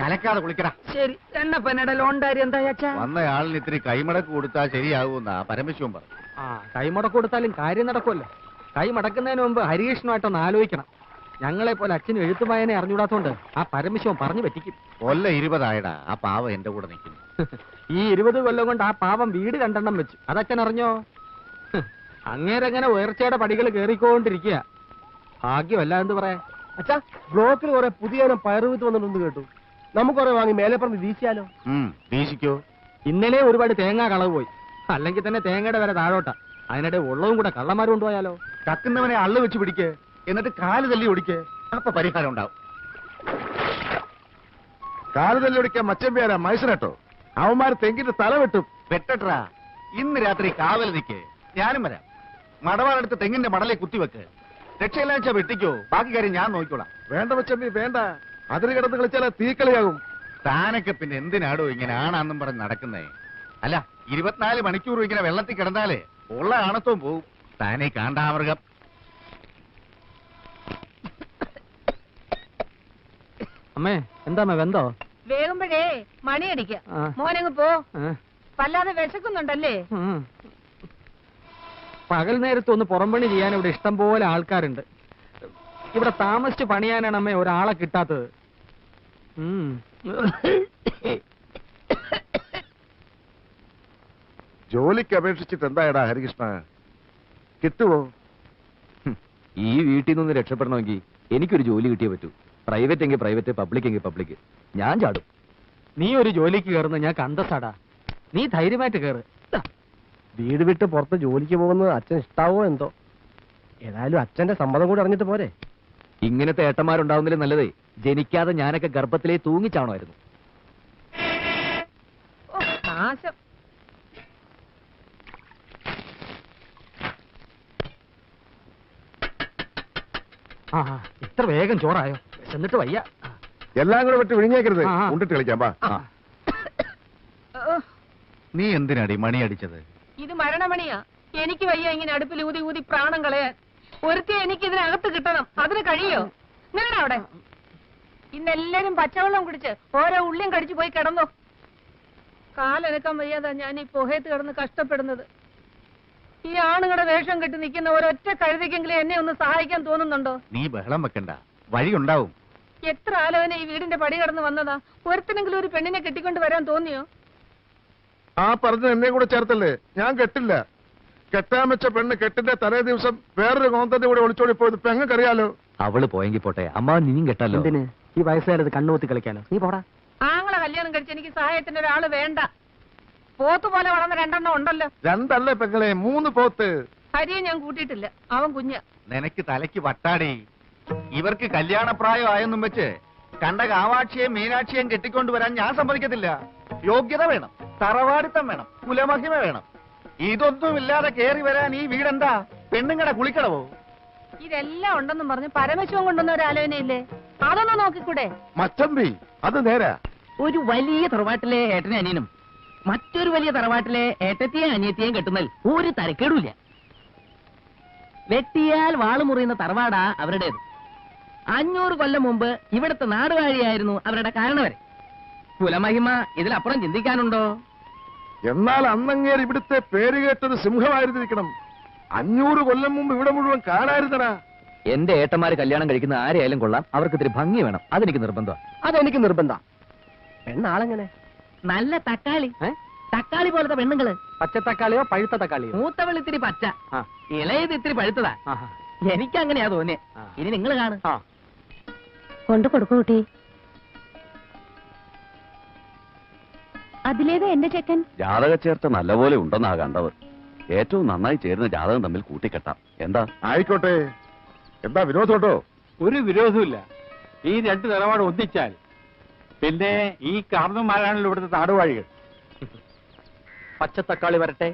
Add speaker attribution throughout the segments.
Speaker 1: കലക്കാതെ കുളിക്കടാ.
Speaker 2: ശരി എണ്ണപ്പനയുടെ ലോണ്ടാരി എന്താ അച്ഛാ?
Speaker 1: വന്നയാളിന് ഇത്തിരി കൈമടക്ക് കൊടുത്താൽ ശരിയാകുമെന്നാ പരമശിവൻ പറഞ്ഞു.
Speaker 2: ആ കൈമടക്ക് കൊടുത്താലും കാര്യം നടക്കുമല്ലോ കൈ മടക്കുന്നതിന് മുമ്പ് ഹരികൃഷ്ണുമായിട്ടൊന്ന് ആലോചിക്കണം. ഞങ്ങളെ പോലെ അച്ഛനും എഴുത്തുമായനെ അറിഞ്ഞുകൂടാത്തോണ്ട് ആ പരമശിവൻ പറഞ്ഞു പറ്റിക്കും
Speaker 1: കൊല്ല ഇരുപതായടാ ആ പാവം എന്റെ കൂടെ നിൽക്കുന്നു.
Speaker 2: ഈ ഇരുപത് കൊല്ലം കൊണ്ട് ആ പാവം വീട് രണ്ടെണ്ണം വെച്ചു. അതച്ഛൻ അറിഞ്ഞോ? അങ്ങേരങ്ങനെ ഉയർച്ചയുടെ പടികൾ കയറിക്കൊണ്ടിരിക്കുക. ഭാഗ്യമല്ല എന്ത് പറയാ?
Speaker 3: അച്ഛാ ബ്ലോക്കിൽ കുറെ പുതിയ പയറുവിത്ത് വന്നിട്ടുണ്ട് കേട്ടു. നമുക്ക് കുറെ വാങ്ങി മേലെ പറഞ്ഞ് വീശിയാലോ?
Speaker 1: വീശിക്കോ.
Speaker 2: ഇന്നലെ ഒരുപാട് തേങ്ങ കളവ് പോയി. അല്ലെങ്കിൽ തന്നെ തേങ്ങയുടെ വരെ താഴോട്ടാ. അതിനിടെ ഉള്ളതും കൂടെ കള്ളന്മാർ കൊണ്ടുപോയാലോ?
Speaker 1: കക്കുന്നവനെ അള്ളു വെച്ച് പിടിക്കേ. എന്നിട്ട് കാൽ തല്ലി ഒടിക്കേ അപ്പൊ പരിഹാരം ഉണ്ടാവും.
Speaker 4: കാൽ തല്ലി ഒടിക്കാൻ മച്ചമ്പിയാരാ മൈസനട്ടോ? അവന്മാർ തെങ്കിന്റെ തല വെട്ടും.
Speaker 1: വെട്ടട്രാ. ഇന്ന് രാത്രി കാവൽ നിൽക്കേ ഞാനും വരാം. മടവാടെടുത്ത് തെങ്ങിന്റെ മടലെ കുത്തിവെക്ക്. രക്ഷയില്ലാച്ച വെട്ടിക്കോ. ബാക്കി കാര്യം ഞാൻ നോക്കിക്കോളാം.
Speaker 4: വേണ്ട വെച്ചമ്മി വേണ്ട. അതിന് കിടന്ന് കളിച്ചാൽ തീക്കളിയാകും.
Speaker 1: താനൊക്കെ പിന്നെ എന്തിനാടോ ഇങ്ങനെ ആണാന്നും പറഞ്ഞ് നടക്കുന്നേ? അല്ല ഇരുപത്തിനാല് മണിക്കൂർ ഇങ്ങനെ വെള്ളത്തിൽ കിടന്നാലേ ഉള്ള ആണത്വം പോവും. താനേ കാണ്ടാമൃഗം.
Speaker 2: അമ്മേ എന്താ വെന്തോ?
Speaker 5: വേകുമ്പോഴേ മണിയടിക്ക. മോനങ്ങ് പോ? വല്ലാതെ വിശക്കുന്നുണ്ടല്ലേ.
Speaker 2: പകൽ നേരത്ത് ഒന്ന് പുറംപണി ചെയ്യാൻ ഇവിടെ ഇഷ്ടം പോലെ ആൾക്കാരുണ്ട്. ഇവിടെ താമസിച്ച് പണിയാനാണ് അമ്മേ ഒരാളെ കിട്ടാത്തത്.
Speaker 4: ജോലിക്ക് അപേക്ഷിച്ചിട്ട് എന്തായടാ ഹരികൃഷ്ണ? കിട്ടുവോ?
Speaker 6: ഈ വീട്ടിൽ നിന്ന് രക്ഷപ്പെടണമെങ്കിൽ എനിക്കൊരു ജോലി കിട്ടിയേ പറ്റൂ. പ്രൈവറ്റ് എങ്കിൽ പ്രൈവറ്റ് പബ്ലിക് എങ്കിൽ പബ്ലിക് ഞാൻ ചാടും.
Speaker 2: നീ ഒരു ജോലിക്ക് കയറുന്ന ഞാൻ കണ്ടസാടാ. നീ ധൈര്യമായിട്ട് കയറ്.
Speaker 3: വീട് വിട്ട് പുറത്ത് ജോലിക്ക് പോകുന്നത് അച്ഛൻ ഇഷ്ടാവോ എന്തോ? ഏതായാലും അച്ഛന്റെ സമ്മതം കൂടി അറിഞ്ഞിട്ട് പോരെ.
Speaker 6: ഇങ്ങനത്തെ ഏട്ടന്മാരുണ്ടാവുന്നതിലും നല്ലതേ ജനിക്കാതെ ഞാനൊക്കെ ഗർഭത്തിലേ
Speaker 5: തൂങ്ങിച്ചാണോ
Speaker 2: ആ ഇത്ര വേഗം ചോറായോ? എന്നിട്ട് വയ്യ.
Speaker 4: എല്ലാം കൂടെ വിട്ട് വിഴിഞ്ഞേക്കരുത്
Speaker 2: ആ.
Speaker 4: കളിക്കാം
Speaker 1: നീ എന്തിനാടി മണി അടിച്ചത്?
Speaker 5: മരണമണിയാ. എനിക്ക് വയ്യ ഇങ്ങനെ അടുപ്പിൽ ഊതി ഊതി പ്രാണം കളയാൻ. ഒരുത്തി എനിക്ക് ഇതിനകത്ത് കിട്ടണം. അതിന് കഴിയോ? നിങ്ങളുടെ അവിടെ. ഇന്നെല്ലാരും പച്ചവെള്ളം കുടിച്ച് ഓരോ ഉള്ളിയും കടിച്ചു പോയി കിടന്നു. കാലനക്കാൻ വയ്യാതാ ഞാൻ ഈ പുഹയത്ത് കിടന്ന് കഷ്ടപ്പെടുന്നത്. ഈ ആണുങ്ങളുടെ വേഷം കെട്ടി നിൽക്കുന്ന ഒരൊറ്റ കഴുതിക്കെങ്കിലും എന്നെ ഒന്ന് സഹായിക്കാൻ തോന്നുന്നുണ്ടോ?
Speaker 1: നീ ബഹളം വെക്കണ്ട. വഴിയുണ്ടാവും.
Speaker 5: എത്ര ആലോചന ഈ വീടിന്റെ പടി കടന്ന് വന്നതാ. ഒരുത്തിനെങ്കിലും ഒരു പെണ്ണിനെ കെട്ടിക്കൊണ്ട് വരാൻ തോന്നിയോ?
Speaker 4: ആ പറഞ്ഞ എന്നെ കൂടെ ചേർത്തല്ലേ? ഞാൻ കെട്ടില്ല. കെട്ടാൻ വെച്ച പെണ്ണ് കെട്ടിന്റെ തലേ ദിവസം വേറൊരു കോന്തന്റെ കൂടെ ഒളിച്ചോടി പോയത് പെങ്ങക്കറിയാലോ
Speaker 6: അവൾ പോയെങ്കിൽ പോട്ടെ. അമ്മ നിന്നും കെട്ടല്ലോ
Speaker 2: എന്തിന്? ഈ വയസ്സുകാരത് കണ്ണുകൂത്തി കളിക്കാനോ? നീ പോടാ.
Speaker 5: ആങ്ങളെ കല്യാണം കഴിച്ച് എനിക്ക് സഹായത്തിന് ഒരാൾ വേണ്ട. പോത്ത് പോലെ വളർന്ന രണ്ടെണ്ണം ഉണ്ടല്ലോ.
Speaker 4: രണ്ടല്ലേ പെങ്ങളെ? മൂന്ന് പോത്ത്.
Speaker 5: ഹരിയെ ഞാൻ കൂട്ടിയിട്ടില്ല. അവൻ കുഞ്ഞ.
Speaker 1: നിനക്ക് തലയ്ക്ക് വട്ടാടി. ഇവർക്ക് കല്യാണപ്രായം ആയെന്നും വെച്ച് കണ്ട കാവാക്ഷിയെയും മീനാക്ഷിയെയും കെട്ടിക്കൊണ്ടുവരാൻ ഞാൻ സമ്മതിക്കത്തില്ല. യോഗ്യത വേണം. തറവാടിത്തം വേണം കുലമഹിമ വേണം. ഇതൊന്നും ഇല്ലാതെ കേറി വരാൻ ഈ വീടെന്താ? പെണ്ണുങ്ങടെ കുളിക്കടവോ?
Speaker 5: ഇതെല്ലാം ഉണ്ടെന്നും പറഞ്ഞ് പരമശിവൻ കൊണ്ടുവന്ന ഒരു ആലോചനയില്ലേ? അതൊന്ന് നോക്കിക്കൂടെ?
Speaker 4: മച്ചമ്പി അത് നേരാ.
Speaker 7: ഒരു വലിയ തറവാട്ടിലെ ഏട്ടനെ അനിയനും മറ്റൊരു വലിയ തറവാട്ടിലെ ഏട്ടത്തെയും അനിയത്തെയും കെട്ടുന്നതിൽ ഒരു തരക്കേടുമില്ല. വെട്ടിയാൽ വാൾ മുറിയുന്ന തറവാടാ അവരുടേത്. അഞ്ഞൂറ് കൊല്ലം മുമ്പ് ഇവിടുത്തെ നാടുവാഴിയായിരുന്നു അവരുടെ കാരണവരെ. കുലമഹിമ ഇതിലപ്പുറം ചിന്തിക്കാനുണ്ടോ?
Speaker 4: എന്നാൽ അന്നങ്ങേർ ഇവിടുത്തെ പേര് കേട്ടത് സിംഹമായിരുന്നിരിക്കണം. അഞ്ഞൂറ് കൊല്ലം മുമ്പ് ഇവിടെ മുഴുവൻ കാണായിരുന്നടാ
Speaker 6: എന്റെ ഏട്ടന്മാര് കല്യാണം കഴിക്കുന്ന ആരെയായാലും കൊള്ളാം. അവർക്ക് ഇത്തിരി ഭംഗി വേണം. അതെനിക്ക് നിർബന്ധം
Speaker 3: അതെനിക്ക് നിർബന്ധ. പെണ്ണാളെങ്ങനെ?
Speaker 7: നല്ല തക്കാളി. തക്കാളി പോലത്തെ പെണ്ണുങ്ങൾ.
Speaker 2: പച്ച തക്കാളിയോ പഴുത്ത തക്കാളിയോ?
Speaker 7: മൂത്തവൾ ഇത്തിരി പച്ച.
Speaker 2: ആ.
Speaker 7: ഇളയത് ഇത്തിരി പഴുത്തതാ.
Speaker 2: എനിക്കങ്ങനെയാ
Speaker 7: എനിക്ക് അങ്ങനെയാ തോന്നിയേ ഇനി നിങ്ങൾ കാണും.
Speaker 5: കൊണ്ടു കൊടുക്കൂ കുട്ടി. അതിലേതാ എന്റെ ചെക്കൻ?
Speaker 6: ജാതക ചേർത്ത നല്ലപോലെ ഉണ്ടെന്നാ കണ്ടത്. ഏറ്റവും നന്നായി ചേരുന്ന ജാതകം തമ്മിൽ കൂട്ടിക്കെട്ടാം. എന്താ?
Speaker 4: ആയിക്കോട്ടെ. എന്താ വിരോധോട്ടോ
Speaker 8: ഒരു വിരോധമില്ല ഈ രണ്ട് നിലപാട് ഒന്നിച്ചാൽ പിന്നെ ഈ കാർന്നന്മാരാണല്ലോ ഇവിടുത്തെ താടുവാഴികൾ.
Speaker 2: പച്ചത്തക്കാളി വരട്ടെ.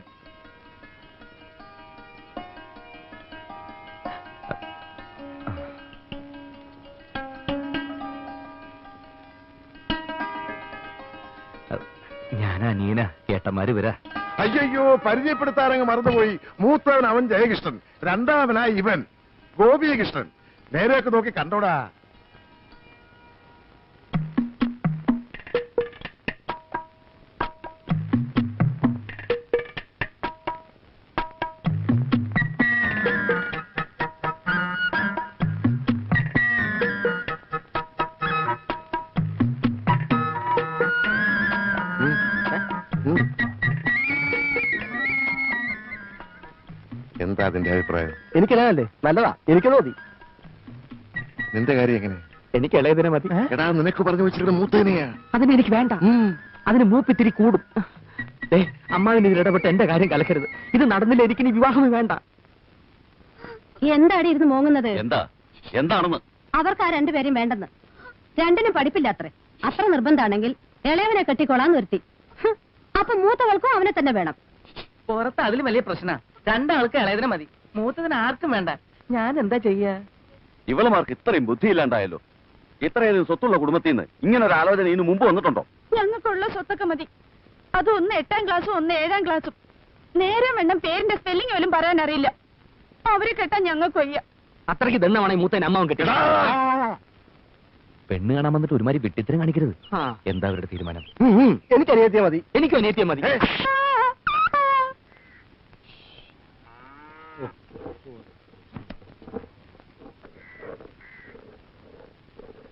Speaker 6: ഞാനാ നീന. ഏട്ടന്മാര് വരാ.
Speaker 4: അയ്യോ പരിചയപ്പെടുത്താനങ്ങ് മറന്നുപോയി. മൂത്തവൻ അവൻ ജയകൃഷ്ണൻ. രണ്ടാമനായി ഇവൻ ഗോപികൃഷ്ണൻ. നേരെയൊക്കെ നോക്കി കണ്ടോടാ. അതിന്റെ അഭിപ്രായം?
Speaker 3: എനിക്കല്ലേ നല്ലതാ. എനിക്കത് മതി.
Speaker 4: നിന്റെ കാര്യം എങ്ങനെ?
Speaker 2: എനിക്ക് ഇളയതിനെ മതി
Speaker 4: എടാ നിനക്ക് പറഞ്ഞു വെച്ചിരുന്ന മൂത്തേനെയാ.
Speaker 2: അതിന് എനിക്ക് വേണ്ട അതിന് മൂപ്പിത്തിരി കൂടും. ഏ അമ്മാവിന് ഇതിൽ ഇടപെട്ട് എന്റെ കാര്യം കലക്കരുത്. ഇത് നടന്നില്ല എനിക്ക് ഇനി വിവാഹമേ വേണ്ട.
Speaker 9: എന്താടി ഇരുന്ന് മോങ്ങുന്നത്?
Speaker 6: എന്താ? എന്താണെന്ന്?
Speaker 9: അവർക്ക് ആ രണ്ടുപേരെയും വേണ്ടെന്ന്. രണ്ടിനും പഠിപ്പില്ല അത്രേ അത്ര നിർബന്ധാണെങ്കിൽ ഇളയവനെ കെട്ടിക്കൊള്ളാൻ നിർത്തി അപ്പൊ മൂത്തവൾക്കും അവനെ തന്നെ വേണം.
Speaker 7: പുറത്ത് അതിലും വലിയ പ്രശ്ന. രണ്ടാൾക്ക് ഇളയതിനെ മതി. മൂത്തതിന് ആർക്കും വേണ്ട. ഞാൻ എന്താ ചെയ്യാ?
Speaker 6: ഇവളുമാർക്ക് ഇത്രയും ബുദ്ധിയില്ലാണ്ടായല്ലോ. ഇത്രയധികം സ്വത്തുള്ള കുടുംബത്തിൽ നിന്ന് ഇങ്ങനെ ഒരു ആലോചന ഇതിനു മുമ്പ് വന്നിട്ടുണ്ടോ?
Speaker 9: ഞങ്ങൾക്കുള്ള സ്വത്തൊക്കെ മതി. അത് ഒന്ന് എട്ടാം ക്ലാസ്സും ഒന്ന് ഏഴാം ക്ലാസ്സും. നേരം വേണം പേരിന്റെ സ്പെല്ലിംഗ് പോലും പറയാൻ അറിയില്ല. അവരെ കെട്ടാൻ ഞങ്ങൾക്ക് വയ്യ.
Speaker 2: അത്രയ്ക്ക് ദണ്ണമാണ് മൂത്തൻ മൂത്തേനെ അമ്മാവൻ കെട്ടി
Speaker 6: പെണ്ണ് കാണാൻ വന്നിട്ട് ഒരുമാതിരി വിട്ടിത്തരം കാണിക്കരുത്.
Speaker 2: ആ.
Speaker 6: എന്താ അവരുടെ തീരുമാനം?
Speaker 3: എനിക്ക് അനിയത്തിയാ മതി.
Speaker 2: എനിക്കും അനിയത്തിയ മതി.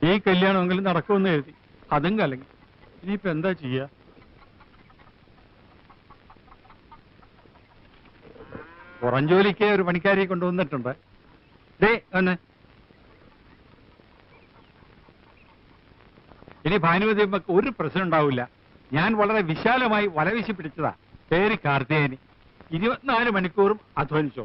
Speaker 8: ഈ കല്യാണമെങ്കിലും നടക്കുമെന്ന് എഴുതി. അതും കലങ്ങി. ഇനിയിപ്പോ എന്താ ചെയ്യുക പുറം ജോലിക്ക് ഒരു പണിക്കാരിയെ കൊണ്ടുവന്നിട്ടുണ്ട്. ദേ ഒന്ന് ഇനി ഭാനുമതി ഒരു പ്രശ്നം ഉണ്ടാവില്ല. ഞാൻ വളരെ വിശാലമായി വലവിശി പിടിച്ചതാ. പേര് കാർത്തിയേനി ഇരുപത്തിനാല് മണിക്കൂറും അധ്വാനിച്ചോ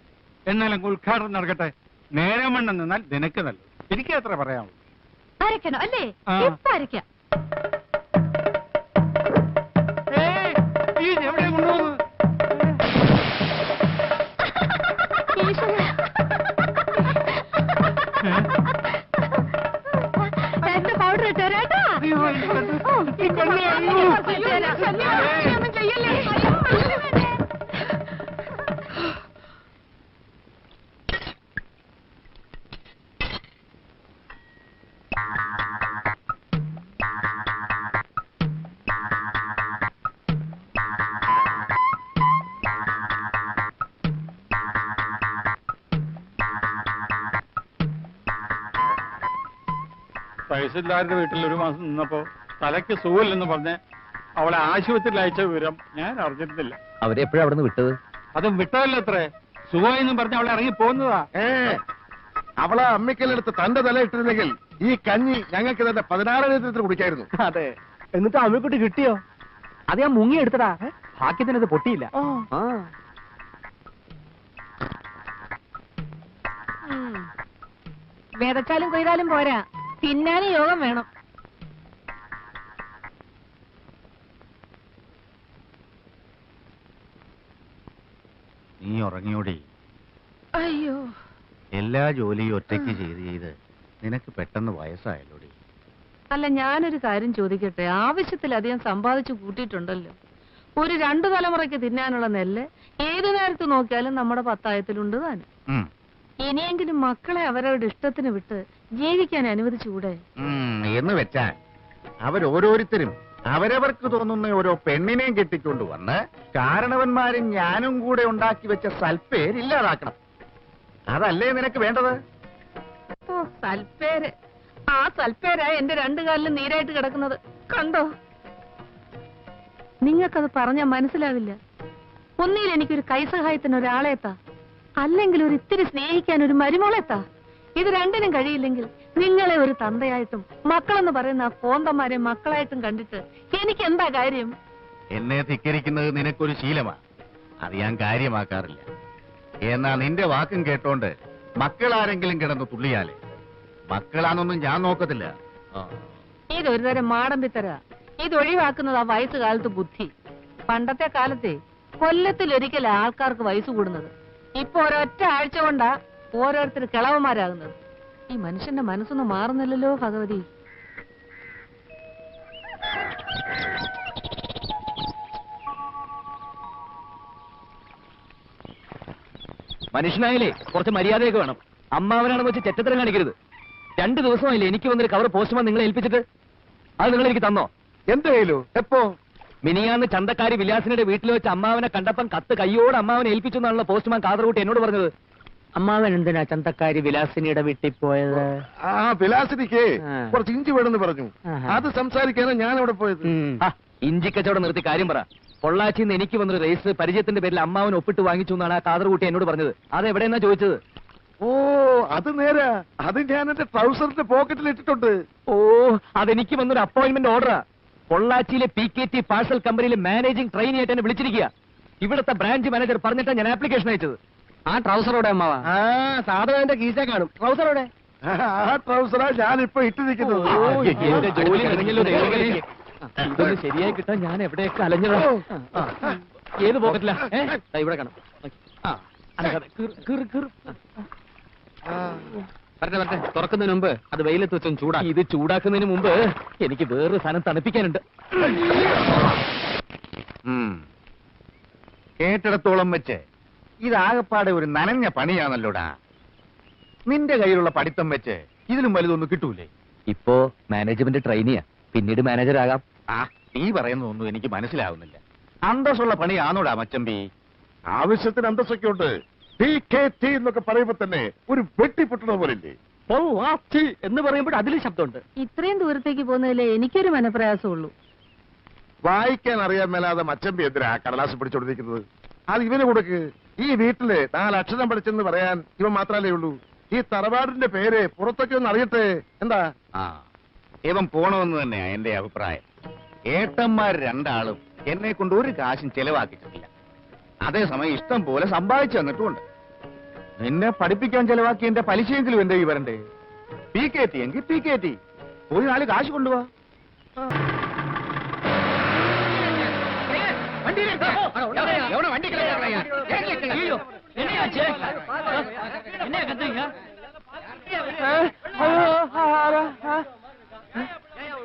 Speaker 8: എന്നാലും ഉദ്ഘാടനം നടക്കട്ടെ. നേരം വണ്ണം നിന്നാൽ നിനക്ക് നല്ലത്. എനിക്ക് എത്ര പറയാമോ
Speaker 9: അരക്കണോ അല്ലേ?
Speaker 8: ആ.
Speaker 9: ഇപ്പൊ അരക്കാം
Speaker 8: ഏയ്, ഈ എവിടെ കൊണ്ടുപോകുന്നത്?
Speaker 9: ഈശ്വരാ. രണ്ട് പൗഡർ ഇട്ടോ കേട്ടോ.
Speaker 8: അയ്യോ, ഈ കണ്ണ്, ഈ കണ്ണ്, അയ്യോ. തഹസിൽദാരുടെ വീട്ടിൽ ഒരു മാസം നിന്നപ്പോ തലയ്ക്ക് സുഖമില്ലെന്ന് പറഞ്ഞ് അവളെ ആശുപത്രിയിൽ അയച്ച വിവരം ഞാൻ അറിഞ്ഞിരുന്നില്ല.
Speaker 6: അവരെ എപ്പോഴാ അവിടെ നിന്ന് വിട്ടത്?
Speaker 8: അതും വിട്ടതല്ല അത്രേ? സുഖമെന്നും പറഞ്ഞ് അവളെ ഇറങ്ങി പോകുന്നതാ
Speaker 4: ഏ അവളെ അമ്മിക്കലെടുത്ത് തന്റെ തല ഇട്ടിരുന്നെങ്കിൽ ഈ കഞ്ഞി ഞങ്ങൾക്ക് തന്നെ പതിനാറ് ലിറ്റർ കുടിക്കായിരുന്നു.
Speaker 2: അതെ. എന്നിട്ട് അമ്മിക്കുട്ടി കിട്ടിയോ? അത് ഞാൻ മുങ്ങി എടുത്തടാ ഭാഗ്യത്തിന് അത് പൊട്ടിയില്ല. ആ.
Speaker 5: കൊയ്താലും പോരാ. തിന്നാനും യോഗം വേണം.
Speaker 1: നീ ഉറങ്ങിയോടി?
Speaker 5: അയ്യോ.
Speaker 1: എല്ലാ ജോലിയും ഒറ്റയ്ക്ക് ചെയ്ത് ചെയ്ത് നിനക്ക് പെട്ടെന്ന് വയസ്സായല്ലോടി?
Speaker 5: അല്ല ഞാനൊരു കാര്യം ചോദിക്കട്ടെ? ആവശ്യത്തിലധികം സമ്പാദിച്ചു കൂട്ടിയിട്ടുണ്ടല്ലോ. ഒരു രണ്ടു തലമുറയ്ക്ക് തിന്നാനുള്ള നെല്ല് ഏതു നേരത്ത് നോക്കിയാലും നമ്മുടെ പത്തായത്തിലുണ്ട് താനും. ഇനിയെങ്കിലും മക്കളെ അവരവരുടെ ഇഷ്ടത്തിന് വിട്ട് ജീവിക്കാൻ അനുവദിച്ചുകൂടെ?
Speaker 1: എന്ന് വെച്ചാൽ അവരോരോരുത്തരും അവരവർക്ക് തോന്നുന്ന ഓരോ പെണ്ണിനെയും കെട്ടിക്കൊണ്ട് വന്ന് കാരണവന്മാരും ഞാനും കൂടെ ഉണ്ടാക്കി വെച്ച സൽപ്പേര് ഇല്ലാതാക്കണം. അതല്ലേ നിനക്ക് വേണ്ടത്?
Speaker 5: ഓ സൽപ്പേര്. ആ സൽപ്പേരാ എന്റെ രണ്ടു കാലിലും നീരായിട്ട് കിടക്കുന്നത്. കണ്ടോ? നിങ്ങൾക്കത് പറഞ്ഞാൽ മനസ്സിലാവില്ല. ഒന്നിയിൽ എനിക്കൊരു കൈസഹായത്തിന് ഒരാളെത്താ അല്ലെങ്കിൽ ഒരു ഇത്തിരി സ്നേഹിക്കാൻ ഒരു മരുമോളെത്താ. ഇത് രണ്ടിനും കഴിയില്ലെങ്കിൽ നിങ്ങളെ ഒരു തന്തയായിട്ടും മക്കളെന്ന് പറയുന്ന ആ കോന്തന്മാരെ മക്കളായിട്ടും കണ്ടിട്ട് എനിക്ക് എന്താ കാര്യം?
Speaker 1: എന്നെ ധിക്കരിക്കുന്നത് നിനക്കൊരു ശീലമാ. അത് ഞാൻ കാര്യമാക്കാറില്ല. എന്നാ നിന്റെ വാക്കും കേട്ടോണ്ട് മക്കളാരെങ്കിലും കിടന്ന് തുള്ളിയാലേ. മക്കളാന്നൊന്നും ഞാൻ നോക്കത്തില്ല.
Speaker 5: ഇതൊരു തരം മാടമ്പിത്തര. ഇത് ഒഴിവാക്കുന്നത് ആ വയസ്സുകാലത്ത് ബുദ്ധി. പണ്ടത്തെ കാലത്തെ കൊല്ലത്തിലൊരിക്കൽ ആൾക്കാർക്ക് വയസ്സ് കൂടുന്നത്. ഇപ്പൊ ഒരൊറ്റ ആഴ്ച കൊണ്ടാ ഓരോരുത്തർ കിളവന്മാരാകുന്നത്. ഈ മനുഷ്യന്റെ മനസ്സൊന്നും മാറുന്നില്ലല്ലോ ഭഗവതി.
Speaker 6: മനുഷ്യനായാലേ കുറച്ച് മര്യാദയൊക്കെ വേണം. അമ്മാവനാണെന്ന് വെച്ച് ചെറ്റത്തരം കാണിക്കരുത്. രണ്ട് ദിവസമായില്ലേ എനിക്ക് വന്നൊരു കവർ പോസ്റ്റ്മാൻ നിങ്ങളെ ഏൽപ്പിച്ചിട്ട്? അത് നിങ്ങൾ എനിക്ക് തന്നോ?
Speaker 4: എന്ത് കയ്യിലോ എപ്പോ?
Speaker 6: മിനിയാന്ന് ചന്തക്കാരി വിലാസിനുടെ വീട്ടിൽ വെച്ച് അമ്മാവനെ കണ്ടപ്പം കത്ത് കയ്യോട് അമ്മാവനെ ഏൽപ്പിച്ചു എന്നാണല്ലോ പോസ്റ്റ്മാൻ കാതറുകൂട്ടി എന്നോട് പറഞ്ഞത്.
Speaker 2: അമ്മാവൻ എന്തിനാ ചന്തക്കാരി വിലാസിനിയുടെ വീട്ടിൽ പോയത്?
Speaker 4: ആ വിലാസിനിക്ക്
Speaker 2: ആ.
Speaker 4: കുറച്ച് ഇഞ്ചി വേണമെന്ന് പറഞ്ഞു.
Speaker 2: ആഹാ.
Speaker 4: അത് സംസാരിക്കാനാ ഞാൻ അവിടെ പോയത്.
Speaker 2: ഇഞ്ചി
Speaker 6: കച്ചവടം ഇഞ്ചിക്കച്ചവടം നിർത്തി കാര്യം പറ. പൊള്ളാച്ചിന്ന് എനിക്ക് വന്നൊരു രജിസ്റ്റർ പരിചയത്തിന്റെ പേരിൽ അമ്മാവൻ ഒപ്പിട്ട് വാങ്ങിച്ചു എന്നാണ് ആ കാതർകൂട്ടി എന്നോട് പറഞ്ഞത്. അത് എവിടെയെന്നാ ചോദിച്ചത്?
Speaker 4: ഓ അത് നേരാ. അത് ഞാൻ എന്റെ ട്രൗസറിന്റെ പോക്കറ്റിൽ ഇട്ടിട്ടുണ്ട്.
Speaker 6: ഓ അതെനിക്ക് വന്നൊരു അപ്പോയിന്റ്മെന്റ് ഓർഡറാ പൊള്ളാച്ചിയിലെ പി കെ ടി പാഴ്സൽ കമ്പനിയിലെ മാനേജിംഗ് ട്രെയിനി ആയിട്ട് എന്നെ വിളിച്ചിരിക്കുക ഇവിടുത്തെ ബ്രാഞ്ച് മാനേജർ പറഞ്ഞിട്ടാണ് ഞാൻ ആപ്ലിക്കേഷൻ അയച്ചത്.
Speaker 2: ആ ട്രൗസറോടെ അമ്മാവ?
Speaker 3: ആ സാധനം കീശ കാണും. ട്രൗസറോടെ
Speaker 4: ആ ട്രൗസറാ ഞാൻ ഇപ്പൊ ഇട്ടിരിക്കുന്നത്.
Speaker 6: ഇതൊന്ന് ശരിയായി കിട്ടാൻ ഞാൻ എവിടെയൊക്കെ അലഞ്ഞതാ? ഏത് പോക്കറ്റില? ഇവിടെ കാണാം. ആ, അനങ്ങാതെ. കീറ്, കീറ്, കീറ്.
Speaker 2: വരട്ടെ വരട്ടെ. തുറക്കുന്നതിന് മുമ്പ് അത് വെയിലത്ത് വെച്ചും ചൂടാ
Speaker 6: ഇത് ചൂടാക്കുന്നതിന് മുമ്പ് എനിക്ക് വേറൊരു സാധനം തണുപ്പിക്കാനുണ്ട്.
Speaker 1: കേട്ടിടത്തോളം വെച്ച്. ഇതാകപ്പാടെ ഒരു നനഞ്ഞ പണിയാണല്ലോടാ. നിന്റെ കയ്യിലുള്ള പഠിത്തം വെച്ച് ഇതിലും വലുതൊന്നും കിട്ടൂലേ?
Speaker 6: ഇപ്പോ മാനേജ്മെന്റ് ട്രെയിനിയാ പിന്നീട് മാനേജർ ആകാം.
Speaker 1: ആ നീ പറയുന്നതൊന്നും എനിക്ക് മനസ്സിലാവുന്നില്ല. അന്തസ്സുള്ള പണിയാണോടാ മച്ചമ്പി?
Speaker 4: ആവശ്യത്തിന് അന്തസ്സൊക്കെ ഉണ്ട് ടി കെ ടി എന്നൊക്കെ പറയുമ്പോ തന്നെ ഒരു വെട്ടിപ്പൊട്ടുന്ന പോലില്ലേ?
Speaker 2: എന്ന് പറയുമ്പോൾ അതിലും ശബ്ദമുണ്ട്.
Speaker 5: ഇത്രയും ദൂരത്തേക്ക് പോകുന്നതിലെ എനിക്കൊരു മനപ്രയാസമുള്ളൂ.
Speaker 4: വായിക്കാൻ അറിയാൻ മേലാതെ മച്ചമ്പി എന്തിനാ കടലാസ് പിടിച്ചോണ്ടിരിക്കുന്നത്? അത് ഇവന് കൊടുക്ക്. ഈ വീട്ടിൽ നാല് അക്ഷരം പഠിച്ചെന്ന് പറയാൻ ഇവൻ മാത്രല്ലേ ഉള്ളൂ. ഈ തറവാടിന്റെ പേര് പുറത്തൊക്കെ ഒന്ന് അറിയട്ടെ. എന്താ?
Speaker 1: ആ ഇവൻ പോണമെന്ന് തന്നെയാ എന്റെ അഭിപ്രായം. ഏട്ടന്മാർ രണ്ടാളും എന്നെ കൊണ്ട് ഒരു കാശും ചെലവാക്കിയിട്ടില്ല. അതേസമയം ഇഷ്ടം പോലെ സമ്പാദിച്ചു തന്നിട്ടുമുണ്ട്. നിന്നെ പഠിപ്പിക്കാൻ ചെലവാക്കി എന്റെ പലിശയെങ്കിലും എന്റെ ഈ വരണ്ടേ? പി കെ ടി എങ്കിൽ പി കെ ടി ഒരു നാല് കാശ് കൊണ്ടുപോവാ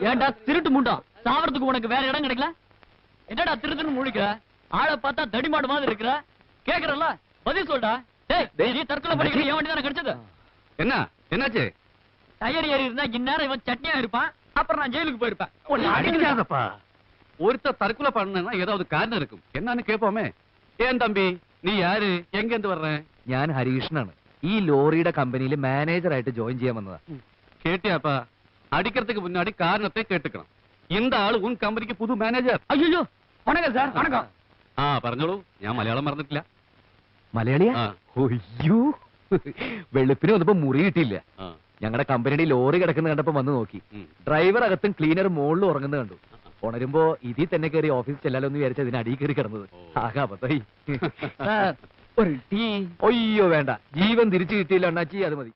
Speaker 10: ஏன்டா திருட்டு முண்டா? சாவறதுக்கு உனக்கு வேற இடம் கிடைக்கல? என்னடா திருட்டுன்னு முழிக்கிற ஆளை பார்த்தா தடிமாடு மாதிரி இருக்கிற? கேக்குறல்ல? பதில் சொல்டா. டேய் நீ தற்கொலை பண்ணிக்கிற என் வண்டி தானே கிடைச்சது?
Speaker 11: என்ன? என்னாச்சு?
Speaker 10: டயர் ஏறி இருந்தா இந்நேரம் இவன் சட்னியா இருப்பான் அப்புறம் நான் ஜெயிலுக்கு போயிருப்பேன்.
Speaker 11: அடிக்காதப்பா. ஒருத்தர் தற்கொலை பண்ணா ஏதாவது காரணம் இருக்கும். என்னன்னு கேட்போமே ஏன் தம்பி? நீ யாரு எங்க இருந்து வர்ற
Speaker 6: ഞാൻ ഹരീഷനാണ് ഈ ലോറിയുടെ കമ്പനിയിൽ മാനേജറായിട്ട് ജോയിൻ ചെയ്യാൻ വന്നതാ
Speaker 11: கேட்டியாப்பா அடிக்கிறதுக்கு முன்னாடி காரணத்தை கேட்டுக்கணும் இந்த ஆளு உன் கம்பெனிக்கு புது மேனேஜர்
Speaker 10: ஐயோ வணக்கம் சார் வணக்கம்
Speaker 11: ആ പറഞ്ഞോളൂ ഞാൻ മലയാളം മറന്നിട്ടില്ല
Speaker 6: മലയാളിയാ
Speaker 11: ആ.
Speaker 6: ഒയ്യോ വെളുപ്പിന് വന്നപ്പോ മുറി കിട്ടിയില്ല
Speaker 11: ആ.
Speaker 6: ഞങ്ങളുടെ കമ്പനിയുടെ ലോറി കിടക്കുന്ന കണ്ടപ്പോ വന്ന് നോക്കി
Speaker 11: ഉം.
Speaker 6: ഡ്രൈവർ അകത്തും ക്ലീനർ മുകളിൽ ഉറങ്ങുന്നത് കണ്ടു ഉണരുമ്പോ ഇതിൽ തന്നെ കയറി ഓഫീസ് ചെല്ലാലോ എന്ന് വിചാരിച്ച ഇതിന് അടിയിൽ കയറി കിടന്നത്. ആകെ
Speaker 10: ഒരു ടീ.
Speaker 6: ഒയ്യോ വേണ്ട. ജീവൻ തിരിച്ചു കിട്ടിയില്ല അണ്ണാച്ചി. അത് മതി.